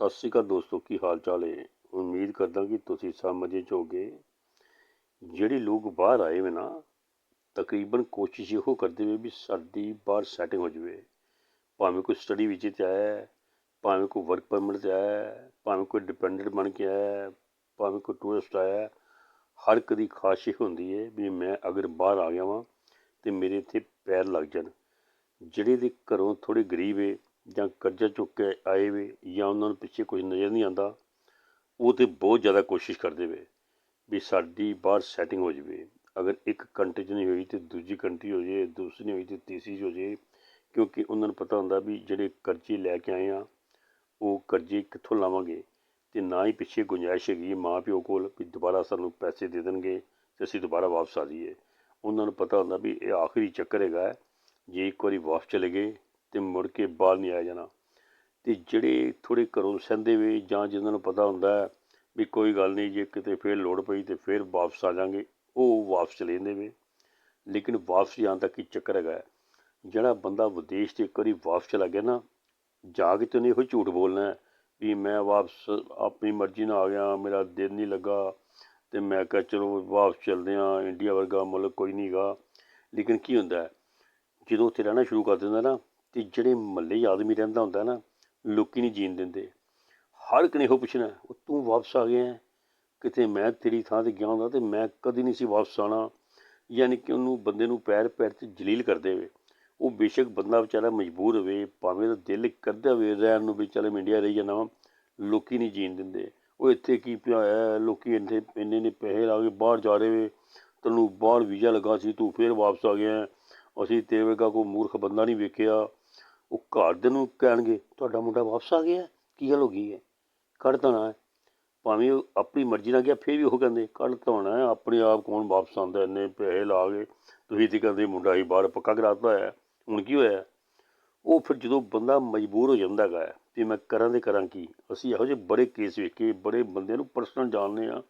ਸਤਿ ਸ਼੍ਰੀ ਅਕਾਲ ਦੋਸਤੋ, ਕੀ ਹਾਲ ਚਾਲ ਹੈ? ਉਮੀਦ ਕਰਦਾ ਕਿ ਤੁਸੀਂ ਸਭ ਮਜ਼ੇ 'ਚ ਹੋਗੇ ਜਿਹੜੇ ਲੋਕ ਬਾਹਰ ਆਏ ਵੇ ਨਾ, ਤਕਰੀਬਨ ਕੋਸ਼ਿਸ਼ ਇਹੋ ਕਰਦੇ ਵੇ ਵੀ ਸਾਡੀ ਬਾਹਰ ਸੈਟਿੰਗ ਹੋ ਜਾਵੇ। ਭਾਵੇਂ ਕੋਈ ਸਟੱਡੀ ਵਿੱਚ ਤੇ ਆਇਆ ਭਾਵੇਂ ਕੋਈ ਵਰਕ ਪਰਮਿਟ ਤੇ ਆਇਆ ਭਾਵੇਂ ਕੋਈ ਡਿਪੈਂਡੈਂਟ ਬਣ ਕੇ ਆਇਆ ਭਾਵੇਂ ਕੋਈ ਟੂਰਿਸਟ ਆਇਆ ਹਰ ਇੱਕ ਦੀ ਖਾਸ਼ ਹੁੰਦੀ ਹੈ ਵੀ ਮੈਂ ਅਗਰ ਬਾਹਰ ਆ ਗਿਆ ਵਾਂ ਤੇ ਮੇਰੇ ਇੱਥੇ ਪੈਰ ਲੱਗ ਜਾਣ। ਜਿਹੜੇ ਦੇ ਘਰੋਂ ਥੋੜੇ ਗਰੀਬ ਏ ਜਾਂ ਕਰਜ਼ਾ ਚੁੱਕ ਕੇ ਆਏ ਵੇ ਜਾਂ ਉਹਨਾਂ ਨੂੰ ਪਿੱਛੇ ਕੁਝ ਨਜ਼ਰ ਨਹੀਂ ਆਉਂਦਾ, ਉਹ ਤੇ ਬਹੁਤ ਜ਼ਿਆਦਾ ਕੋਸ਼ਿਸ਼ ਕਰਦੇ ਵੇ ਵੀ ਸਾਡੀ ਬਾਹਰ ਸੈਟਿੰਗ ਹੋ ਜਾਵੇ। ਅਗਰ ਇੱਕ ਕੰਟਰੀ 'ਚ ਨਹੀਂ ਹੋਈ ਤੇ ਦੂਜੀ ਕੰਟਰੀ ਹੋ ਜੇ ਦੂਸਰੀ ਨਹੀਂ ਹੋਈ ਤੇ ਤੀਸਰੀ 'ਚ ਹੋ ਜੇ ਕਿਉਂਕਿ ਉਹਨਾਂ ਨੂੰ ਪਤਾ ਹੁੰਦਾ ਵੀ ਜਿਹੜੇ ਕਰਜ਼ੇ ਲੈ ਕੇ ਆਏ ਆ, ਉਹ ਕਰਜ਼ੇ ਕਿੱਥੋਂ ਲਾਵਾਂਗੇ ਤੇ ਨਾ ਹੀ ਪਿੱਛੇ ਗੁੰਜਾਇਸ਼ ਹੈਗੀ ਹੈ ਮਾਂ ਪਿਓ ਕੋਲ ਵੀ ਦੁਬਾਰਾ ਸਾਨੂੰ ਪੈਸੇ ਦੇ ਦੇਣਗੇ ਤੇ ਅਸੀਂ ਦੁਬਾਰਾ ਵਾਪਸ ਆ ਜਾਈਏ। ਉਹਨਾਂ ਨੂੰ ਪਤਾ ਹੁੰਦਾ ਵੀ ਇਹ ਆਖਰੀ ਚੱਕਰ ਹੈਗਾ ਜੇ ਇੱਕ ਵਾਰੀ ਵਾਪਸ ਚਲੇ ਗਏ ਤੇ ਮੁੜ ਕੇ ਬਾਹਰ ਨਹੀਂ ਆਇਆ ਜਾਣਾ। ਤੇ ਜਿਹੜੇ ਥੋੜੇ ਘਰੋਂ ਸਹਿੰਦੇ ਵੇ ਜਾਂ ਜਿਨ੍ਹਾਂ ਨੂੰ ਪਤਾ ਹੁੰਦਾ ਵੀ ਕੋਈ ਗੱਲ ਨਹੀਂ, ਜੇ ਕਿਤੇ ਫੇਰ ਲੋੜ ਪਈ ਤੇ ਫੇਰ ਵਾਪਸ ਆ ਜਾਾਂਗੇ, ਉਹ ਵਾਪਸ ਚਲੇ ਜਾਂਦੇ ਵੇ। ਲੇਕਿਨ ਵਾਪਸ ਜਾਣ ਦਾ ਕੀ ਚੱਕਰ ਹੈਗਾ ਜਿਹੜਾ ਬੰਦਾ ਵਿਦੇਸ਼ 'ਤੇ ਇੱਕ ਵਾਰੀ ਵਾਪਸ ਚਲਾ ਗਿਆ ਨਾ ਜਾ ਕੇ ਤੇ ਉਹਨੇ ਇਹੋ ਝੂਠ ਬੋਲਣਾ ਵੀ ਮੈਂ ਵਾਪਸ ਆਪਣੀ ਮਰਜ਼ੀ ਨਾਲ ਆ ਗਿਆ, ਮੇਰਾ ਦਿਲ ਨਹੀਂ ਲੱਗਾ ਤੇ ਮੈਂ ਕਿਹਾ ਚਲੋ ਵਾਪਸ ਚੱਲਦੇ ਹਾਂ, ਇੰਡੀਆ ਵਰਗਾ ਮੁਲਕ ਕੋਈ ਨਹੀਂ ਗਾ ਲੇਕਿਨ ਕੀ ਹੁੰਦਾ ਜਦੋਂ ਉੱਥੇ ਰਹਿਣਾ ਸ਼ੁਰੂ ਕਰ ਦਿੰਦਾ ਨਾ ਤੇ ਜਿਹੜੇ ਮਹੱਲੇ ਆਦਮੀ ਰਹਿੰਦਾ ਹੁੰਦਾ ਨਾ ਲੋਕੀ ਨਹੀਂ ਜੀਣ ਦਿੰਦੇ। ਹਰ ਇੱਕ ਨੇ ਇਹੋ ਪੁੱਛਣਾ ਉਹ ਤੂੰ ਵਾਪਸ ਆ ਗਿਆ ਹੈ? ਕਿਤੇ ਮੈਂ ਤੇਰੀ ਥਾਂ ਤੇ ਗਿਆ ਹੁੰਦਾ ਤੇ ਮੈਂ ਕਦੀ ਨਹੀਂ ਸੀ ਵਾਪਸ ਆਣਾ ਯਾਨੀ ਕਿ ਉਹਨੂੰ ਬੰਦੇ ਨੂੰ ਪੈਰ ਪੈਰ ਤੇ ਜਲੀਲ ਕਰਦੇ ਵੇ ਉਹ ਬੇਸ਼ੱਕ ਬੰਦਾ ਵਿਚਾਰਾ ਮਜਬੂਰ ਹੋਵੇ ਭਾਵੇਂ ਉਹਦਾ ਦਿਲ ਕਰਦਾ ਹੋਵੇ ਰਹਿਣ ਨੂੰ ਵੀ ਚੱਲ ਮੈਂ ਇੰਡੀਆ ਰਹੀ ਜਾਣਾ ਵਾਂ ਲੋਕੀ ਨਹੀਂ ਜੀਣ ਦਿੰਦੇ। ਉਹ ਇੱਥੇ ਕੀ ਪਿਆ ਹੋਇਆ ਹੈ, ਲੋਕੀ ਇੰਨੇ ਇੰਨੇ ਨੇ ਪੈਸੇ ਲਾ ਕੇ ਬਾਹਰ ਜਾ ਰਹੇ ਵੇ। ਤੈਨੂੰ ਬਾਹਰ ਵੀਜ਼ਾ ਲੱਗਾ ਸੀ ਤੂੰ ਫੇਰ ਵਾਪਸ ਆ ਗਿਆ ਹੈ। ਅਸੀਂ ਤੇਰੇ ਵਰਗਾ ਕੋਈ ਮੂਰਖ ਬੰਦਾ ਨਹੀਂ ਵੇਖਿਆ। ਉਹ ਘਰ ਦੇ ਨੂੰ ਕਹਿਣਗੇ, ਤੁਹਾਡਾ ਮੁੰਡਾ ਵਾਪਸ ਆ ਗਿਆ ਕੀ ਗੱਲ ਹੋ ਗਈ ਹੈ? ਕੱਢ ਦੇਣਾ ਹੈ। ਭਾਵੇਂ ਉਹ ਆਪਣੀ ਮਰਜ਼ੀ ਨਾਲ ਗਿਆ, ਫੇਰ ਵੀ ਉਹ ਕਹਿੰਦੇ, ਕੱਢ ਧੋਣਾ ਹੈ, ਆਪਣੇ ਆਪ ਕੌਣ ਵਾਪਸ ਆਉਂਦਾ, ਇੰਨੇ ਪੈਸੇ ਲਾ ਕੇ ਤੁਸੀਂ ਤੇ ਕਹਿੰਦੇ ਮੁੰਡਾ ਹੀ ਬਾਹਰ ਪੱਕਾ ਕਰਾਤਾ ਹੋਇਆ ਹੁਣ ਕੀ ਹੋਇਆ ਉਹ ਫਿਰ ਜਦੋਂ ਬੰਦਾ ਮਜਬੂਰ ਹੋ ਜਾਂਦਾ ਹੈਗਾ ਹੈ ਵੀ ਮੈਂ ਕਰਾਂ ਤੇ ਕਰਾਂ ਕੀ, ਅਸੀਂ ਇਹੋ ਜਿਹੇ ਬੜੇ ਕੇਸ ਵੇਖੇ, ਬੜੇ ਬੰਦੇ ਨੂੰ ਪਰਸਨਲ ਜਾਣਦੇ ਆ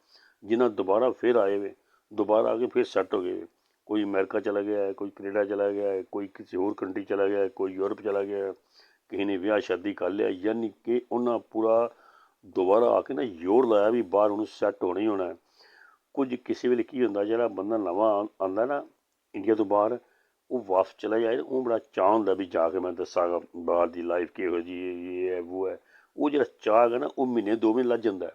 ਜਿਨ੍ਹਾਂ ਦੁਬਾਰਾ ਫੇਰ ਆਏ ਵੇ, ਦੁਬਾਰਾ ਆ ਕੇ ਫੇਰ ਸੈੱਟ ਹੋ ਗਏ ਕੋਈ ਅਮਰੀਕਾ ਚਲਾ ਗਿਆ ਹੈ ਕੋਈ ਕੈਨੇਡਾ ਚਲਾ ਗਿਆ ਹੈ ਕੋਈ ਕਿਸੇ ਹੋਰ ਕੰਟਰੀ ਚਲਾ ਗਿਆ ਹੈ ਕੋਈ ਯੂਰਪ ਚਲਾ ਗਿਆ ਹੈ ਕਿਸੇ ਨੇ ਵਿਆਹ ਸ਼ਾਦੀ ਕਰ ਲਿਆ, ਯਾਨੀ ਕਿ ਉਹਨਾਂ ਪੂਰਾ ਦੁਬਾਰਾ ਆ ਕੇ ਨਾ ਜ਼ੋਰ ਲਾਇਆ ਵੀ ਬਾਹਰ ਉਹਨੂੰ ਸੈੱਟ ਹੋਣਾ ਹੀ ਹੋਣਾ ਕੁਝ ਕਿਸੇ ਵੇਲੇ ਕੀ ਹੁੰਦਾ, ਜਿਹੜਾ ਬੰਦਾ ਨਵਾਂ ਆਉਂਦਾ ਨਾ ਇੰਡੀਆ ਤੋਂ ਬਾਹਰ, ਉਹ ਵਾਪਸ ਚਲਾ ਜਾਏ, ਉਹ ਬੜਾ ਚਾਹ ਹੁੰਦਾ ਵੀ ਜਾ ਕੇ ਮੈਂ ਦੱਸਾਂਗਾ ਬਾਹਰ ਦੀ ਲਾਈਫ ਕਿਹੋ ਜਿਹੀ ਹੈ, ਇਹ ਹੈ ਉਹ ਹੈ। ਉਹ ਜਿਹੜਾ ਚਾਹ ਹੈਗਾ ਨਾ, ਉਹ ਮਹੀਨੇ ਦੋ ਮਹੀਨੇ ਲੱਗ ਜਾਂਦਾ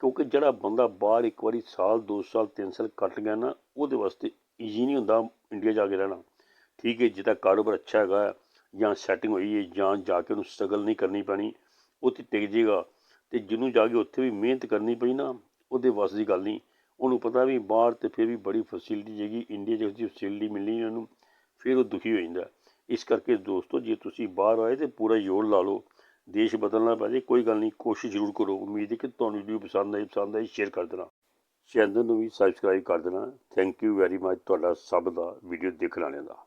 ਕਿਉਂਕਿ ਜਿਹੜਾ ਬੰਦਾ ਬਾਹਰ ਇੱਕ ਵਾਰੀ ਸਾਲ, ਦੋ ਸਾਲ, ਤਿੰਨ ਸਾਲ ਕੱਟ ਗਿਆ ਨਾ, ਉਹਦੇ ਵਾਸਤੇ ਈਜ਼ੀ ਨਹੀਂ ਹੁੰਦਾ ਇੰਡੀਆ ਜਾ ਕੇ ਰਹਿਣਾ। ਠੀਕ ਹੈ ਜਿਹਦਾ ਕਾਰੋਬਾਰ ਅੱਛਾ ਹੈਗਾ, ਜਾਂ ਸੈਟਿੰਗ ਹੋਈ ਹੈ, ਜਾਂ ਜਾ ਕੇ ਉਹਨੂੰ ਸਟਰਗਲ ਨਹੀਂ ਕਰਨੀ ਪੈਣੀ ਉੱਥੇ ਟਿਕ ਜੇਗਾ ਤੇ ਜਿਹਨੂੰ ਜਾ ਕੇ ਉੱਥੇ ਵੀ ਮਿਹਨਤ ਕਰਨੀ ਪਈ ਨਾ, ਉਹਦੇ ਵੱਸ ਦੀ ਗੱਲ ਨਹੀਂ। ਉਹਨੂੰ ਪਤਾ ਵੀ ਬਾਹਰ ਤੇ ਫਿਰ ਵੀ ਬੜੀ ਫੈਸਿਲਿਟੀ ਜੇਗੀ ਇੰਡੀਆ 'ਚ ਉਹਦੀ ਫੈਸਿਲਿਟੀ ਮਿਲਣੀ ਉਹਨੂੰ, ਫਿਰ ਉਹ ਦੁਖੀ ਹੋ ਜਾਂਦਾ। ਇਸ ਕਰਕੇ ਦੋਸਤੋ, ਜੇ ਤੁਸੀਂ ਬਾਹਰ ਆਏ ਤੇ ਪੂਰਾ ਜ਼ੋਰ ਲਾ ਲਓ, ਦੇਸ਼ ਬਦਲਣਾ ਪੈ ਜੇ, ਕੋਈ ਗੱਲ ਨਹੀਂ, ਕੋਸ਼ਿਸ਼ ਜ਼ਰੂਰ ਕਰੋ। ਉਮੀਦ ਹੈ ਕਿ ਤੁਹਾਨੂੰ ਵੀਡੀਓ ਪਸੰਦ ਆਈ ਪਸੰਦ ਆਈ ਸ਼ੇਅਰ ਕਰ ਦੇਣਾ। ਚੈਨਲ ਨੂੰ ਵੀ ਸਬਸਕ੍ਰਾਈਬ ਕਰ ਦੇਣਾ। ਥੈਂਕ ਯੂ ਵੈਰੀ ਮੱਚ ਤੁਹਾਡਾ ਸਭ ਦਾ ਵੀਡੀਓ ਦੇਖਣ ਵਾਲਿਆਂ ਦਾ।